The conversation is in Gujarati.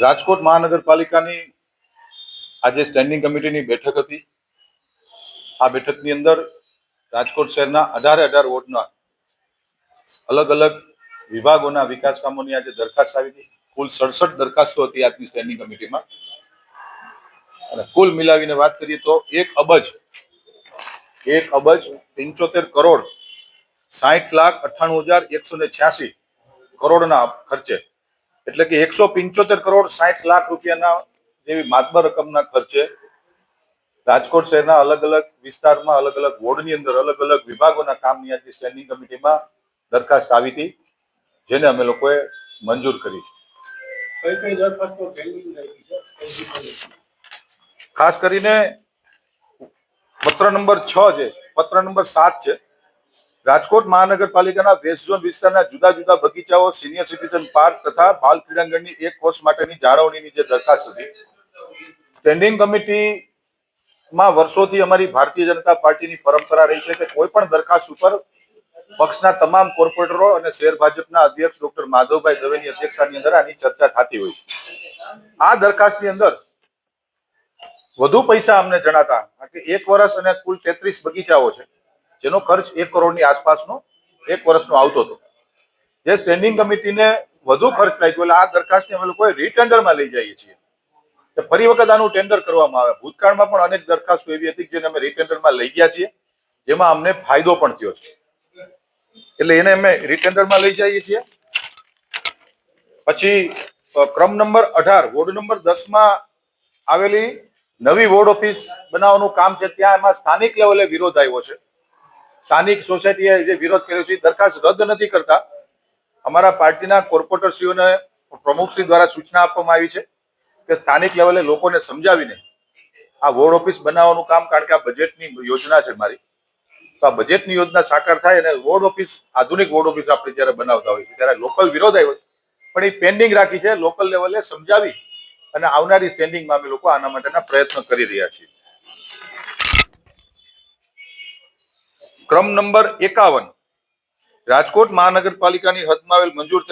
રાજકોટ મહાનગરપાલિકાની આજે સ્ટેન્ડિંગ કમિટીની બેઠક હતી. આ બેઠકની અંદર રાજકોટ શહેરના અઢારે અઢાર વોર્ડના અલગ અલગ વિભાગોના વિકાસ કામોની આજે દરખાસ્ત આવી હતી. કુલ સડસઠ દરખાસ્તો હતી આજની સ્ટેન્ડિંગ કમિટીમાં અને કુલ મિલાવીને વાત કરીએ તો એક અબજ એક અબજ પંચોતેર કરોડ સાઠ લાખ અઠ્ઠાણું હજાર એકસો ને છ્યાસી કરોડના ખર્ચે. એટલે કે એકસો પંચોતેર કરોડ સાઠ લાખ રૂપિયાના જેવી માતબર રકમના ખર્ચે રાજકોટ શહેરના અલગ અલગ વિસ્તારમાં અલગ અલગ વોર્ડની અંદર અલગ અલગ વિભાગોના કામની આજે સ્ટેન્ડિંગ કમિટીમાં દરખાસ્ત આવી હતી જેને અમે લોકોએ મંજૂર કરી છે. ખાસ કરીને પત્ર નંબર છ છે પત્ર નંબર સાત છે રાજકોટ મહાનગરપાલિકાના વેસ્ટ ઝોન વિસ્તારના જુદા જુદા બગીચાઓ સિનિયર સિટીઝન પાર્ક તથા બાલ ક્રીડાંગણની એક કોર્સ માટેની જાળવણીની જે દરખાસ્ત હતી. સ્ટેન્ડિંગ કમિટીમાં વર્ષોથી અમારી ભારતીય જનતા પાર્ટીની પરંપરા રહી છે કે કોઈ પણ દરખાસ્ત ઉપર પક્ષના તમામ કોર્પોરેટરો અને શહેર ભાજપના અધ્યક્ષ ડોક્ટર માધવભાઈ દવેની અધ્યક્ષતાની અંદર આની ચર્ચા થતી હોય છે. આ દરખાસ્તની અંદર વધુ પૈસા અમને જણાતા કે એક વર્ષ અને કુલ તેત્રીસ બગીચાઓ છે. જેનો ખર્ચ એક કરોડની આસપાસનો એક વર્ષનો આવતો હતો. જે સ્ટેન્ડિંગ કમિટીને વધુ ખર્ચ લાગ્યો, એટલે આ દરખાસ્તને અમે લોકોએ રીટેન્ડરમાં લઈ જઈએ છીએ. તો ફરી વખત આનું ટેન્ડર કરવામાં આવે. ભૂતકાળમાં પણ અનેક દરખાસ્તો એવી હતી જેને અમે રીટેન્ડરમાં લઈ ગયા છીએ, જેમાં અમને ફાયદો પણ થયો છે. એટલે એને અમે રીટેન્ડરમાં લઈ જઈએ છીએ. પછી ક્રમ નંબર અઢાર, વોર્ડ નંબર દસમાં આવેલી નવી વોર્ડ ઓફિસ બનાવવાનું કામ છે. ત્યાં એમાં સ્થાનિક લેવલે વિરોધ આવ્યો છે. સ્થાનિક સોસાયટીએ જે વિરોધ કર્યો છે દરખાસ્ત રદ નથી કરતા. અમારા પાર્ટીના કોર્પોરેટરશ્રીઓને પ્રમુખશ્રી દ્વારા સૂચના આપવામાં આવી છે કે સ્થાનિક લેવલે લોકોને સમજાવીને આ વોર્ડ ઓફિસ બનાવવાનું કામ, કારણ કે આ બજેટની યોજના છે મારી. તો આ બજેટની યોજના સાકાર થાય અને વોર્ડ ઓફિસ, આધુનિક વોર્ડ ઓફિસ આપણે જ્યારે બનાવતા હોય ત્યારે લોકલ વિરોધ આવ્યો પણ એ પેન્ડિંગ રાખી છે, લોકલ લેવલે સમજાવી અને આવનારી સ્ટેન્ડિંગમાં અમે લોકો આના માટેના પ્રયત્ન કરી રહ્યા છીએ. ક્રમ નંબર એકાવન. રાજકોટ મહાનગરપાલિકાની હદમાં આવેલ મંજૂર